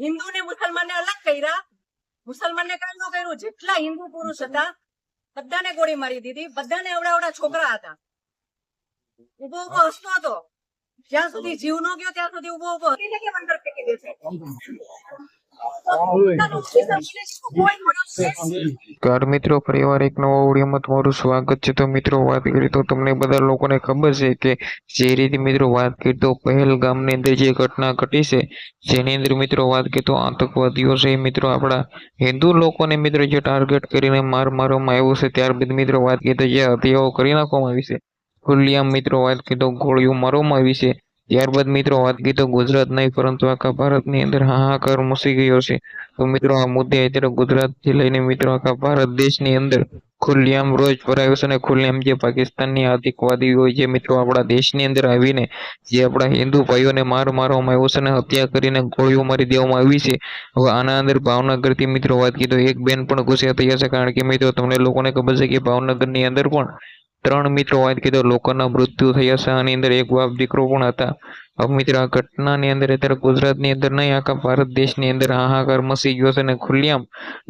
હિન્દુ ને મુસલમાનને અલગ કર્યા. મુસલમાનને કાંઈ ન કર્યું, જેટલા હિન્દુ પુરુષ હતા, બધાને ગોળી મારી દીધી. બધાને એવડા છોકરા હતા. ઊભો ઊભો હસતો હતો. જ્યાં સુધી જીવ નો ગયો, ત્યાં સુધી ઊભો ઊભો હતી કે અંદર ફેંકી દે? કાર મિત્રો ફરીવાર એક નવા ઓડિયોમાં તમારું સ્વાગત છે. તો મિત્રો, વાત કરીએ તો તમને બધા લોકોને ખબર છે કે જે રીતે મિત્રો વાત કરી તો પહેલગામની અંદર જે ઘટના ઘટી છે, જેની અંદર મિત્રો વાત કરી તો આતંકવાદીઓ છે. મિત્રો, આપણા હિન્દુ લોકોને મિત્રો જે ટાર્ગેટ કરીને માર મારવામાં આવ્યો છે, ત્યારબાદ મિત્રો વાત કરી તો જે હત્યાઓ કરી નાખવામાં આવી છે. ખુલ્લેઆમ મિત્રો વાત કરી તો ગોળીઓ મારવામાં આવી છે. ત્યારબાદ મિત્રો વાત કરીએ તો ગુજરાત નહીં, પરંતુ આખા ભારતની અંદર હાહાકાર મચી ગયો છે. તો મિત્રો આ મુદ્દે અત્યારે ગુજરાતથી લઈને મિત્રો આખા ભારત દેશની અંદર ખુલ્લેઆમ રોજ ભરાયો છે અને ખુલ્લેઆમ જે પાકિસ્તાનની આતંકવાદીઓ જે મિત્રો આપણા દેશની અંદર આવીને જે આપણા હિન્દુ ભાઈઓને માર મારવામાં આવ્યો છે અને હત્યા કરીને ગોળીઓ મારી દેવામાં આવી છે. હવે આના અંદર ભાવનગરથી મિત્રો વાત કીધો એક બેન પણ ગુસ્સે થયા છે, કારણ કે મિત્રો તમને લોકોને ખબર છે કે ભાવનગરની અંદર પણ ત્રણ મિત્રો વાત કીધો, લોકોના મૃત્યુ થયા છે આની અંદર એક બાપ દીકરો પણ હતા. હવે મિત્રો આ ઘટનાની અંદર અત્યારે ગુજરાતની અંદર નહીં, આખા ભારત દેશની અંદર હાહાકાર મસી ગયો છે અને ખુલ્લેઆમ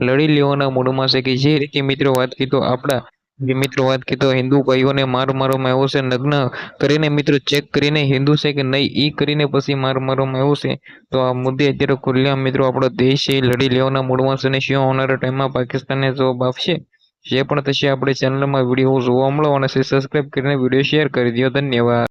લડી લેવાના મૂડમાં છે કે જે રીતે મિત્રો વાત કીધું, આપણા જે મિત્રો વાત કીધો, હિન્દુ ભાઈઓને માર મારવામાં આવ્યો છે, નગ્ન કરીને મિત્રો ચેક કરીને હિન્દુ છે કે નહીં, ઈ કરીને પછી માર મારવામાં આવ્યો છે. તો આ મુદ્દે અત્યારે ખુલ્લેઆમ મિત્રો આપણો દેશ છે લડી લેવાના મૂડમાં છે અને શું આવનારા ટાઈમમાં પાકિસ્તાનને જવાબ આપશે? જે પણ થશે આપણે ચેનલમાં વીડિયો જોવા મળો અને સબસ્ક્રાઇબ કરીને વીડિયો શેર કરી દો ધન્યવાદ.